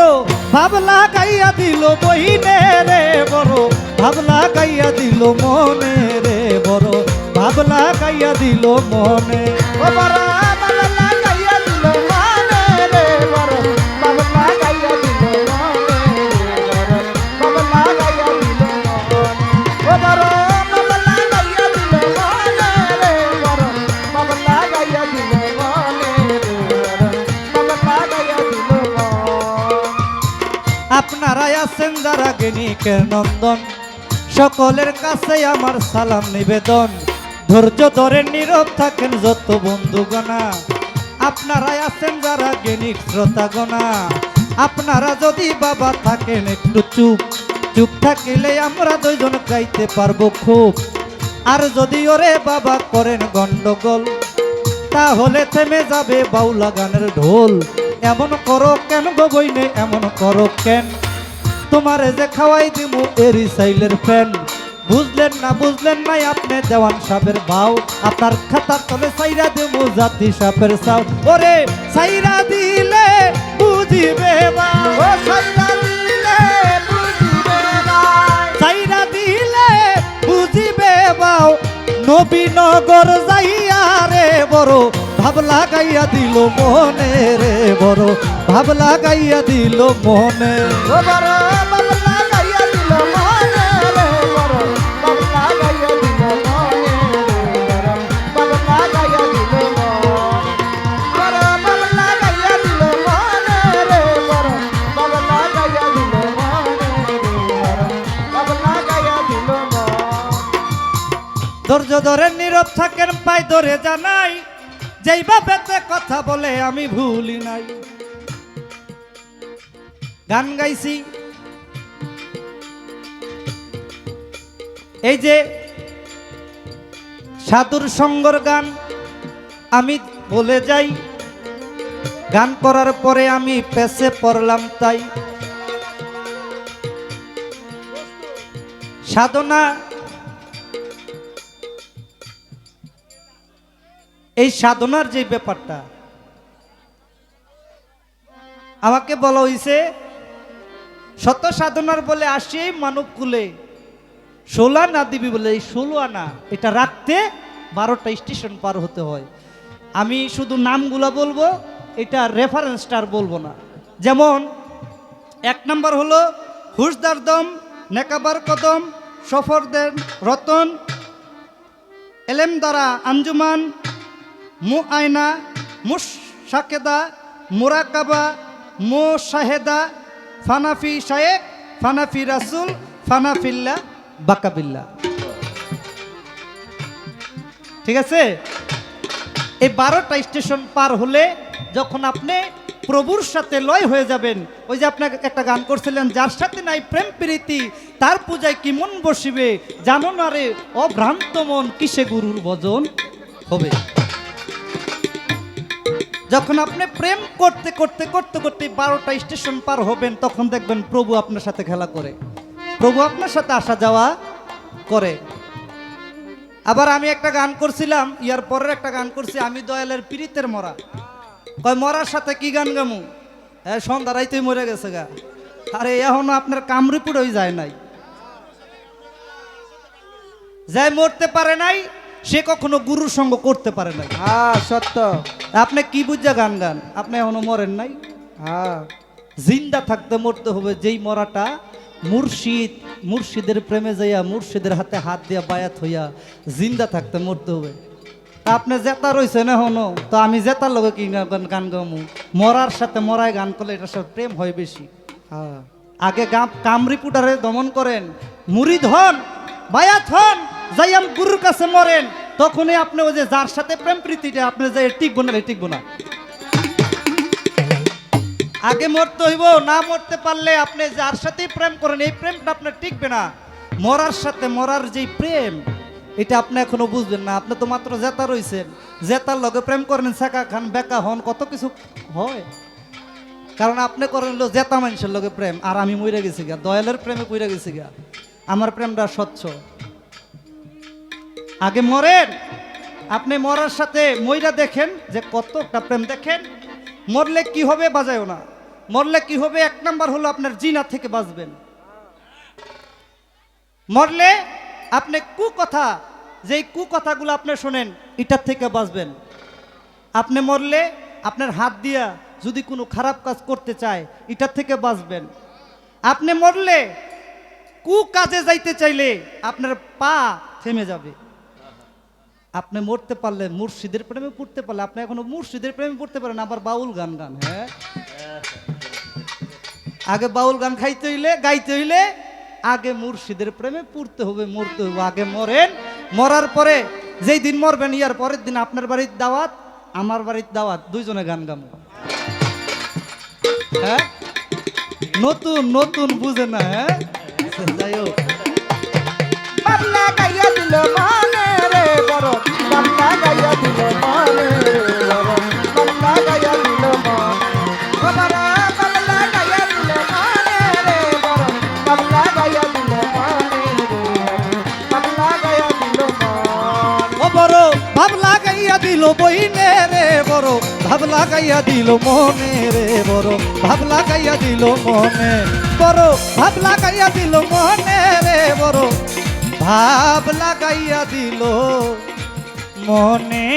বড় ভাবলা গাইয়া দিল বহিনে রে বড় ভাবলা গাইয়া দিল মনে রে বড় ভাবলা গাইয়া দিল মনে। ও নন্দন? সকলের কাছে আমার সালাম নিবেদন। ধৈর্য ধরে নীরব থাকেন যত বন্ধুগণা। আপনারাই আছেন যারা গেনিক শ্রোতাগণা। আপনারা যদি বাবা থাকেন একটু চুপ। চুপ থাকিলে আমরা দুইজন গাইতে পারব খুব। আর যদি ওরে বাবা করেন গন্ডগোল, তাহলে থেমে যাবে বাউলা গানের ঢোল। এমন করো কেন গো বইনে, এমন করো কেন? তোমারে যে খাওয়াই দিমু এরি সাইলের ফ্যান। বুঝলেন না বুঝলেন নাই আপনি দেওয়ান সাপের ভাও আপনার খাতার তলে সাইরা দিমু জাতি সাপের সাও ওরে সাইরা দিলে বুঝিবে বাও ও সাইরা দিলে বুঝিবে নাই সাইরা দিলে বুঝিবে বাও নবীনগর যাইয়া রে বড় ভাবলা গাইয়া দিল মনে রে বড় ভাবলা গাইয়া দিল মনে। ধৈর্য ধরে নীরব থাকেন পাই ধরে জানাই। যেইভাবে কথা বলে আমি ভুলি নাই। গান গাইছি। এই যে সাধুর সঙ্গর গান, আমি বলে যাই। গান করার পরে আমি পেছে পড়লাম তাই। সাধনা এই সাধনার যে ব্যাপারটা, আমাকে বলা হয়েছে শত সাধনার বলে আসি মানব কুলে ষোলো আনা দিবি বলে এই ষোলো আনা, এটা রাখতে বারোটা স্টেশন পার হতে হয়। আমি শুধু নামগুলো বলব, এটা রেফারেন্সটা আর বলব না। যেমন, এক নম্বর হলো হুসদার দম, নেকাবার কদম, সফরদের রতন, এলেম দ্বারা আঞ্জুমান মু আয়না মুস সাকেদা মুরাকাবা মো শাহেদা ফানাফি শায়েক ফানাফি রাসুল, ফানাফিল্লা, বাকাবিল্লা। ঠিক আছে? এই বারোটা স্টেশন পার হলে যখন আপনি প্রভুর সাথে লয় হয়ে যাবেন, ওই যে আপনাকে একটা গান করছিলেন, যার সাথে নাই প্রেম প্রীতি, তার পূজায় কি মন বসিবে? জানো না রে, অভ্রান্ত মন, কিসে গুরুর ভজন হবে? যখন আপনি প্রেম করতে করতে করতে করতে বারোটা স্টেশন পার হবেন, তখন দেখবেন প্রভু আপনার সাথে খেলা করে। প্রভু আপনার সাথে আসা যাওয়া করে। আবার আমি একটা গান করছিলাম, ইয়ার পরের একটা গান করছি, আমি দয়ালের পীড়িতের মরা। কয়, মরার সাথে কি গান গামু? হ্যাঁ সন্ধ্যা রাইতেই মরে গেছে গা। আরে, এখনও আপনার কামরিপুরই যায় নাই। যাই মরতে পারে নাই সে কখনো গুরুর সঙ্গ করতে পারে না হ্যাঁ সত্য। আপনি কি বুঝা গান গান? আপনি এখনও মরেন নাই? হ্যাঁ। জিন্দা থাকতে মরতে হবে যেই মরাটা মুর্শিদ মুর্শিদের প্রেমে যাইয়া মুর্শিদের হাতে হাত দিয়া বায়াত হইয়া জিন্দা থাকতে মরতে হবে। তা আপনি জেতা রয়েছেন এখনও তো আমি জেতার লগে কি গান গামু? মরার সাথে মরায় গান করলে এটার সাথে প্রেম হয় বেশি। হ্যাঁ। আগে গাম কামরিপুটারে দমন করেন মুরিদ হন বায়াত হন। যাইয়াম গুরুর কাছে মরেন, তখনই আপনি ওই যে যার সাথে প্রেম প্রীতিটা, আপনি যে টিকবো না টিকবো না। আগে মরতে হইব, না মরতে পারলে আপনি যার সাথে প্রেম করেন, এই প্রেমটা আপনার টিকবে না। মরার সাথে মরার যেই প্রেম, এটা আপনি এখনও বুঝবেন না। আপনি তো মাত্র জেতা রইছেন। জেতার লগে প্রেম করেন, শেখা খান, বেকা হন, কত কিছু হয়। কারণ আপনি করেন হলো জেতা মানুষের লগে প্রেম, আর আমি মরে গেছি গা, দয়ালের প্রেমে পইরা গেছি গা। আমার প্রেমটা স্বচ্ছ। আগে মরেন। আপনি মরার সাথে মইরা দেখেন যে কতটা প্রেম দেখেন। মরলে কি হবে বাজায়ও না। মরলে কি হবে? এক নাম্বার হলো আপনার জিনা থেকে বাঁচবেন। মরলে আপনি কু কথা যেই কু কথাগুলো আপনি শোনেন এটার থেকে বাঁচবেন। আপনি মরলে আপনার হাত দিয়া যদি কোনো খারাপ কাজ করতে চায় এটার থেকে বাঁচবেন। আপনি মরলে কু কাজে যাইতে চাইলে আপনার পা থেমে যাবে। আপনি মরতে পারলে মুর্শিদের প্রেমে পড়তে পারলে, আপনি এখনও মুর্শিদের প্রেমে পড়তে পারেন, আবার বাউল গান গান হ্যাঁ? আগে বাউল গান খাইতে হইলে, গাইতে হইলে আগে মুর্শিদের প্রেমে পড়তে হবে, মরতে হবে, আগে মরেন। মরার পরে, যেই দিন মরবেন, ইয়ার পরের দিন আপনার বাড়ির দাওয়াত, আমার বাড়ির দাওয়াত, দুইজনে গান গামো। হ্যাঁ? নতুন নতুন বুঝে না হ্যাঁ? যাই হোক। দিল বইনে রে বড়, ভাব লাগাইয়া দিল মনে রে বড়, ভাব লাগাইয়া দিল মনে বড়, ভাব লাগাইয়া দিল মনে রে বড়, ভাব লাগাইয়া দিল মনে।